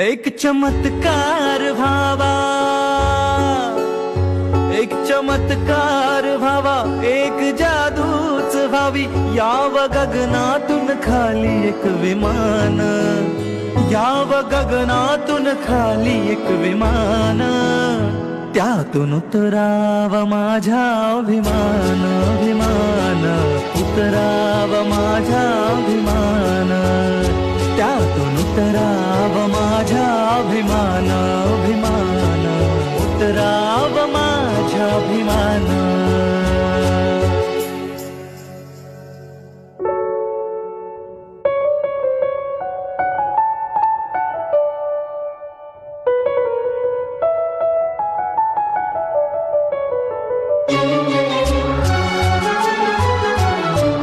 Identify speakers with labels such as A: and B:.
A: एक चमत्कार व्हावा. एक चमत्कार व्हावा. एक जादूच भावी याव गगनातून खाली एक विमान. याव गगनातून खाली एक विमान. त्यातून उतराव माझ्या अभिमान. अभिमान उतराव माझ्या अभिमान. त्यातून उतराव अभिमान उतराव माझ्याभिमान thank